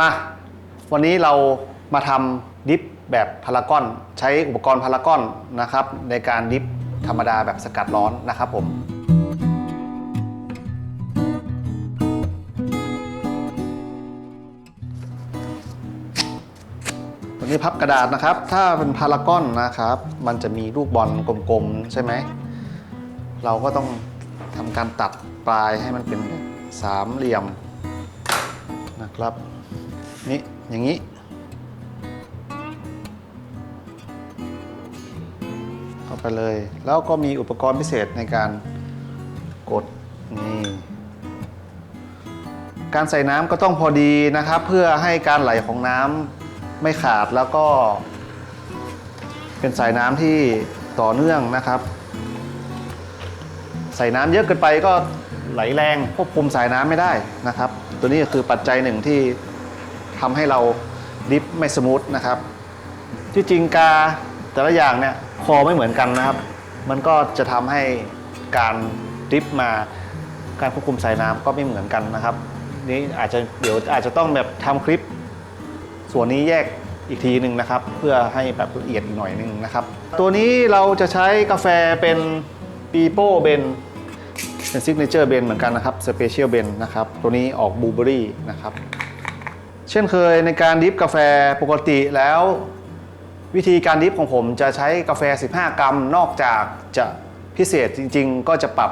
มา วันนี้เรามาทำดิฟแบบพารากอน ใช้อุปกรณ์พารากอนนะครับ ในการดิฟธรรมดาแบบสกัดร้อนนะครับผมตัวนี้พับกระดาษนะครับ ถ้าเป็นพารากอนนะครับ มันจะมีลูกบอลกลมๆ ใช่ไหม เราก็ต้องทำการตัดปลายให้มันเป็นสามเหลี่ยมนะครับ นี่ อย่างนี้ เข้าไปเลย แล้วก็มีอุปกรณ์พิเศษในการกด นี่ การใส่น้ำก็ต้องพอดีนะครับ เพื่อให้การไหลของน้ำไม่ขาดแล้วก็ เป็นสายน้ำที่ต่อเนื่องนะครับ ใส่น้ำเยอะเกินไปก็ไหลแรงควบคุมสายน้ำไม่ได้นะครับ ตัวนี้ก็คือปัจจัยหนึ่งที่ ทำให้เราดิฟไม่สมูทนะครับ ที่จริงกาแต่ละอย่างเนี่ยคอไม่เหมือนกันนะครับ มันก็จะทำให้การดริฟมาการควบคุมสายน้ำก็ไม่เหมือนกันนะครับ นี่อาจจะเดี๋ยวอาจจะต้องแบบทำคลิป ส่วนนี้แยกอีกทีหนึ่งนะครับ เพื่อให้แบบละเอียดอีกหน่อยหนึ่งนะครับ ตัวนี้เราจะใช้กาแฟเป็นปีโป้เบนเป็นซิกเนเจอร์เบนเหมือนกันนะครับสเปเชียลเบนนะครับ ตัวนี้ออกบลูเบอรี่นะครับ เช่นเคยในการดริฟกาแฟปกติแล้ว วิธีการดริฟของผมจะใช้กาแฟ 15 กรัม นอกจากจะพิเศษจริง ๆ ก็จะปรับ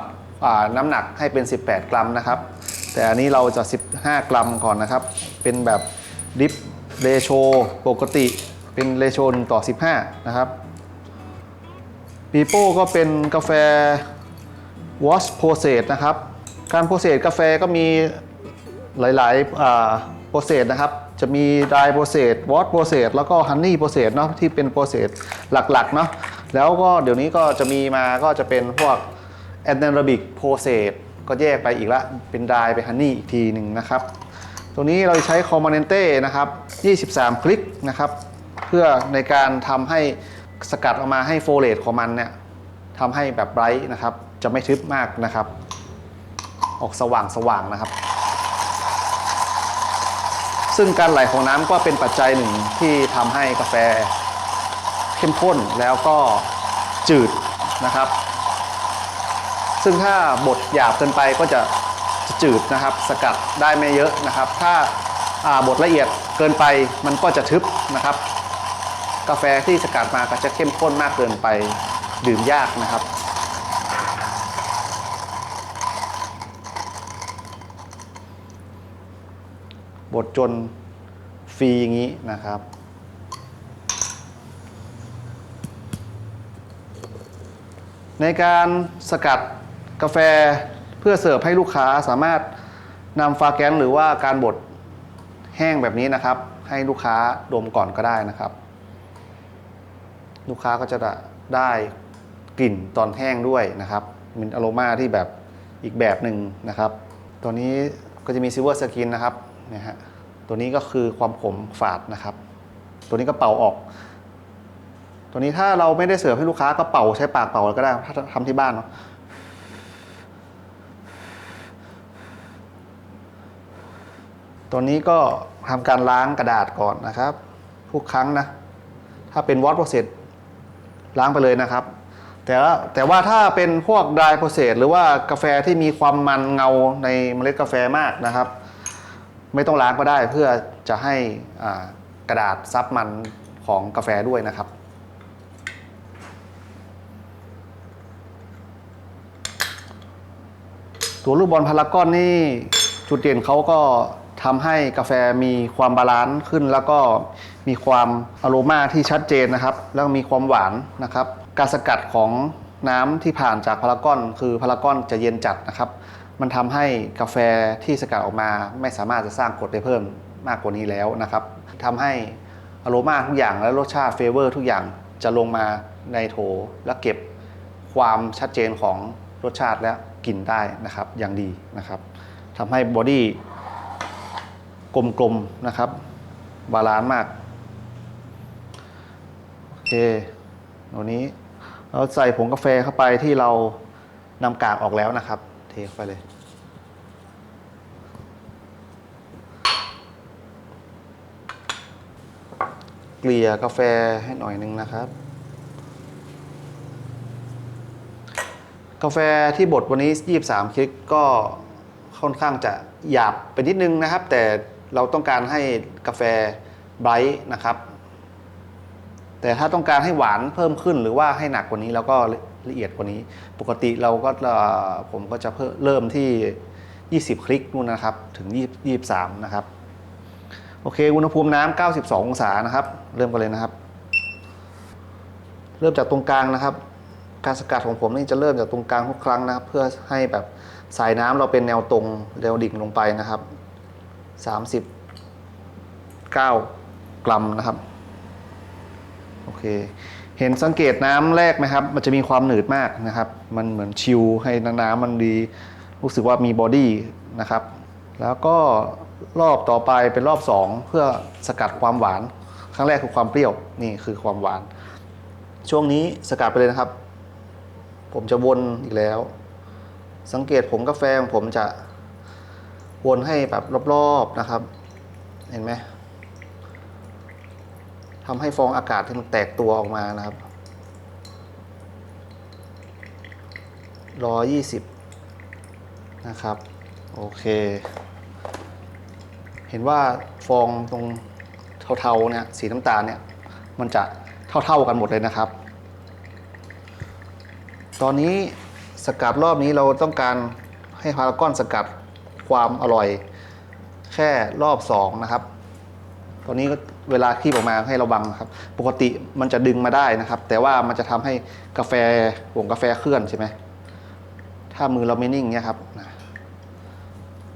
น้ำหนักให้เป็น 18 กรัมนะครับ แต่อันนี้เราจะ 15 กรัมก่อนนะครับ เป็นแบบดริฟเรโชปกติเป็นเรโช1ต่อ 15 นะครับปีโป้ก็เป็นกาแฟวอชโปรเซสนะครับ การโปรเซสกาแฟก็มี หลายๆโปรเซสนะครับ จะมีไดโปรเซสวอชโปรเซสแล้วก็ฮันนี่โปรเซสเนาะที่เป็นโปรเซสหลักๆเนาะแล้วก็เดี๋ยวนี้ก็จะมีมาก็จะเป็นพวกแอนเนโรบิกโปรเซสก็แยกไปอีกละเป็นไดเป็นฮันนี่อีกทีหนึ่งนะครับตัวนี้เราใช้คอมมานเต้นะครับ 23 คลิกนะครับ เพื่อในการทำให้สกัดออกมาให้โฟเลตของมันเนี่ยทำให้แบบไบรท์นะครับ จะไม่ทึบมากนะครับ ออกสว่างสว่างนะครับ ซึ่งการไหลของน้ำก็เป็นปัจจัยหนึ่งที่ทำให้กาแฟเข้มข้นแล้วก็จืดนะครับ ซึ่งถ้าบดหยาบเกินไปก็จะจืดนะครับ สกัดได้ไม่เยอะนะครับ ถ้าาบดละเอียดเกินไปมันก็จะทึบนะครับ กาแฟที่สกัดมาก็จะเข้มข้นมากเกินไปดื่มยากนะครับ บดจนฟรีอย่างนี้นะครับ ในการสกัดกาแฟเพื่อเสิร์ฟให้ลูกค้าสามารถนำฟาแกนหรือว่าการบดแห้งแบบนี้นะครับ ให้ลูกค้าดมก่อนก็ได้นะครับ ลูกค้าก็จะได้กลิ่นตอนแห้งด้วยนะครับมีอโรมาที่แบบอีกแบบหนึ่งนะครับ ตัวนี้ก็จะมีซิลเวอร์สกินนะครับ นี่ยฮะตัวนี้ก็คือความขมฝาดนะครับ ตัวนี้ก็เป่าออก ตัวนี้ถ้าเราไม่ได้เสิร์ฟให้ลูกค้าก็เป่าใช้ปากเป่าก็ได้ถ้าทำที่บ้านเนาะตัวนี้ก็ทำการล้างกระดาษก่อนนะครับทุกครั้งนะ ถ้าเป็นวอตโปรเซสล้างไปเลยนะครับ แต่ว่าแต่ว่าถ้าเป็นพวก dry process หรือว่ากาแฟที่มีความมันเงาในเมล็ดกาแฟมากนะครับ ไม่ต้องล้างก็ได้เพื่อจะให้กระดาษซับมันของกาแฟด้วยนะครับ ตัวลูกบอลพารากอนนี่จุดเด่นเขาก็ทำให้กาแฟมีความบาลานซ์ขึ้น แล้วก็มีความอโรมาที่ชัดเจนนะครับ แล้วมีความหวานนะครับ การสกัดของน้ำที่ผ่านจากพารากอน คือพารากอนจะเย็นจัดนะครับ มันทำให้กาแฟที่สกัดออกมา ไม่สามารถจะสร้างกรดได้เพิ่มมากกว่านี้แล้วนะครับทำให้อโรมาทุกอย่างและรสชาติเฟเวอร์ทุกอย่างจะลงมาในโถ และเก็บความชัดเจนของรสชาติและกลิ่นได้นะครับอย่างดีนะครับทำให้บอดี้กลมๆนะครับบาลานซ์มากโอเคตัวนี้เราใส่ผงกาแฟเข้าไปที่เรานำกากออกแล้วนะครับ เทไปเลย เกลี่ยกาแฟให้หน่อยนึงนะครับ กาแฟที่บดวันนี้ 23 คลิกก็ค่อนข้างจะหยาบไปนิดนึงนะครับ แต่เราต้องการให้กาแฟไบรท์นะครับ แต่ถ้าต้องการให้หวานเพิ่มขึ้นหรือว่าให้หนักกว่านี้แล้วก็ ละเอียดกว่านี้ ปกติเราก็ผมก็จะเพิ่มเริ่มที่ 20 คลิกนู่นนะครับ ถึง20 23 นะครับ โอเค อุณหภูมิน้ำ92 องศานะครับ เริ่มกันเลยนะครับ เริ่มจากตรงกลางนะครับ การสกัดของผมนี่จะเริ่มจากตรงกลางทุกครั้งนะครับ เพื่อให้แบบสายน้ำเราเป็นแนวตรงแนวดิ่งลงไปนะครับ 39 กรัมนะครับ โอเค เห็นสังเกตน้ำแรกไหมครับ มันจะมีความหนืดมากนะครับ มันเหมือนชิลให้น้ำมันดี รู้สึกว่ามีบอดี้นะครับ แล้วก็รอบต่อไปเป็นรอบ 2 เพื่อสกัดความหวาน ครั้งแรกคือความเปรี้ยว นี่คือความหวาน ช่วงนี้สกัดไปเลยนะครับ ผมจะวนอีกแล้ว สังเกตผงกาแฟผมจะวนให้แบบรอบๆนะครับ เห็นไหม ทำให้ฟองอากาศที่มันแตกตัวออกมานะครับร้อยยี่สิบนะครับ โอเค เห็นว่าฟองตรงเทาๆเนี่ยสีน้ำตาลเนี่ยมันจะเท่าๆกันหมดเลยนะครับ ตอนนี้สกัดรอบนี้เราต้องการให้พารากอนสกัดความอร่อยแค่รอบสองนะครับ ตอนนี้ก็ เวลาคีบออกมาให้ระวังครับ ปกติมันจะดึงมาได้นะครับ แต่ว่ามันจะทำให้กาแฟผงกาแฟเคลื่อนใช่ไหมถ้ามือเราไม่นิ่งเนี่ยครับ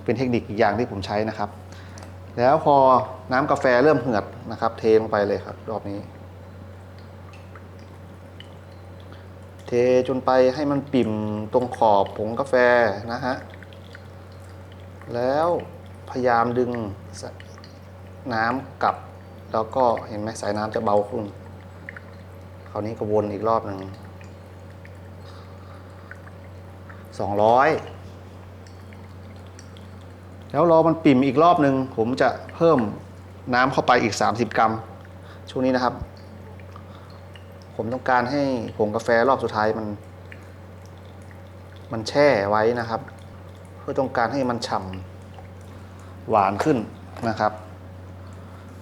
เป็นเทคนิคอีกอย่างที่ผมใช้นะครับ แล้วพอน้ำกาแฟเริ่มเหือดนะครับ เทลงไปเลยครับ รอบนี้ เทจนไปให้มันปิ่มตรงขอบผงกาแฟนะฮะแล้วพยายามดึงน้ำกลับ แล้วก็เห็นไหมสายน้ำจะเบาขึ้น คราวนี้ก็วนอีกรอบหนึ่งสองร้อยแล้วรอมันปิ่มอีกรอบหนึ่งผมจะเพิ่มน้ำเข้าไปอีก 30 กรัม ช่วงนี้นะครับ ผมต้องการให้ผงกาแฟรอบสุดท้ายมัน มันแช่ไว้นะครับ เพื่อต้องการให้มันฉ่ำหวานขึ้นนะครับ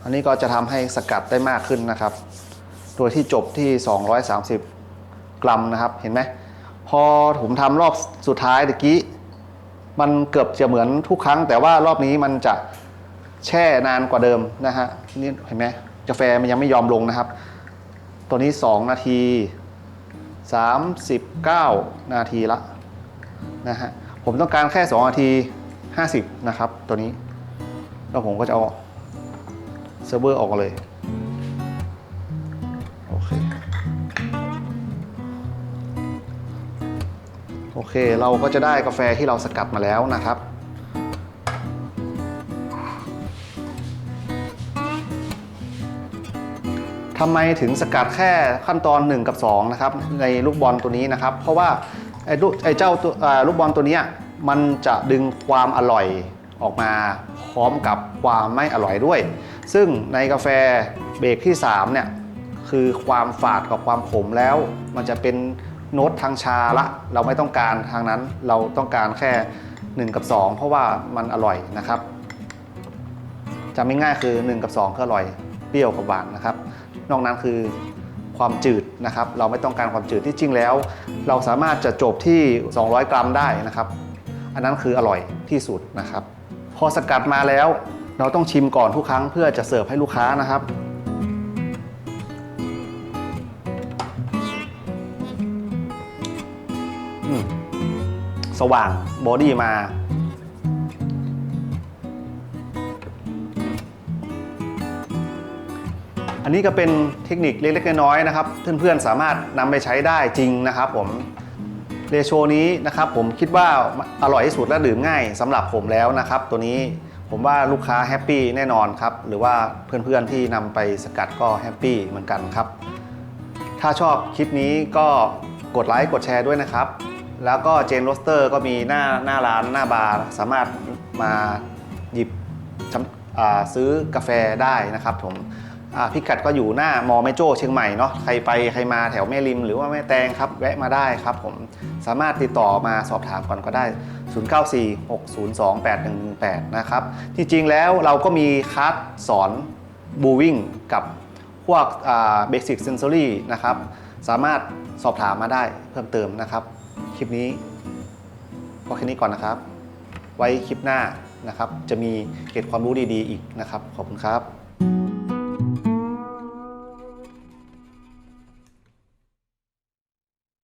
อันนี้ก็จะทำให้สกัดได้มากขึ้นนะครับ โดยที่จบที่ 230 กรัมนะครับ เห็นไหม พอผมทำรอบสุดท้ายตะกี้ มันเกือบจะเหมือนทุกครั้ง แต่ว่ารอบนี้มันจะแช่นานกว่าเดิมนะฮะ นี่เห็นไหมกาแฟมันยังไม่ยอมลงนะครับ ตัวนี้ 2 นาที 39 นาทีละนะฮะ ผมต้องการแค่ 2 นาที 50 นะครับ ตัวนี้ แล้วผมก็จะเอา เซิร์ฟเวอร์ออกมาเลย โอเค โอเค เราก็จะได้กาแฟที่เราสกัดมาแล้วนะครับทำไมถึงสกัดแค่ขั้นตอน 1 กับ 2 นะครับ ในลูกบอลตัวนี้นะครับ เพราะว่าไอ้ลูกไอ้เจ้าตัวอ่าลูกบอลตัวเนี้ยมันจะดึงความอร่อยออกมาพร้อมกับความไม่อร่อยด้วย ซึ่งในกาแฟเบรกที่3เนี่ยคือความฝาดกับความขมแล้ว มันจะเป็นโน้ตทางชาละ เราไม่ต้องการทางนั้นเราต้องการแค่ 1 กับ 2 เพราะว่ามันอร่อยนะครับจำไม่ง่ายคือ 1 กับ 2 ก็อร่อยเปรี้ยวกับหวานนะครับ นอกนั้นคือความจืดนะครับ เราไม่ต้องการความจืดที่จริงแล้ว เราสามารถจะจบที่ 200 กรัมได้นะครับ อันนั้นคืออร่อยที่สุดนะครับ พอสกัดมาแล้ว เราต้องชิมก่อนทุกครั้งเพื่อจะเสิร์ฟให้ลูกค้านะครับ สว่างบอดี้มาอันนี้ก็เป็นเทคนิคเล็กๆน้อยๆนะครับ เพื่อนๆสามารถนำไปใช้ได้จริงนะครับ ผมเรโชนี้นะครับ ผมคิดว่าอร่อยที่สุดและดื่มง่ายสำหรับผมแล้วนะครับ ตัวนี้ ผมว่าลูกค้าแฮปปี้แน่นอนครับ หรือว่าเพื่อนๆที่นำไปสกัดก็แฮปปี้เหมือนกันครับ ถ้าชอบคลิปนี้ก็กดไลค์กดแชร์ด้วยนะครับ แล้วก็เจนโรสเตอร์ก็มีหน้าหน้าร้านหน้าบาร์สามารถมาหยิบซื้อกาแฟได้นะครับผม พิกัดก็อยู่หน้ามอแม่โจ้เชียงใหม่เนาะใครไปใครมาแถวแม่ริม หรือว่าแม่แตงครับแวะมาได้ครับผมสามารถติดต่อมาสอบถามก่อนก็ได้ 0946028118 นะครับที่จริงแล้วเราก็มีคลาสสอนบูวิ่งกับพวกเบสิกเซนซอรี่นะครับสามารถสอบถามมาได้เพิ่มเติมนะครับ คลิปนี้พอแค่นี้ก่อนนะครับ ไว้คลิปหน้านะครับ จะมีเกร็ดความรู้ดีๆอีกนะครับ ขอบคุณครับ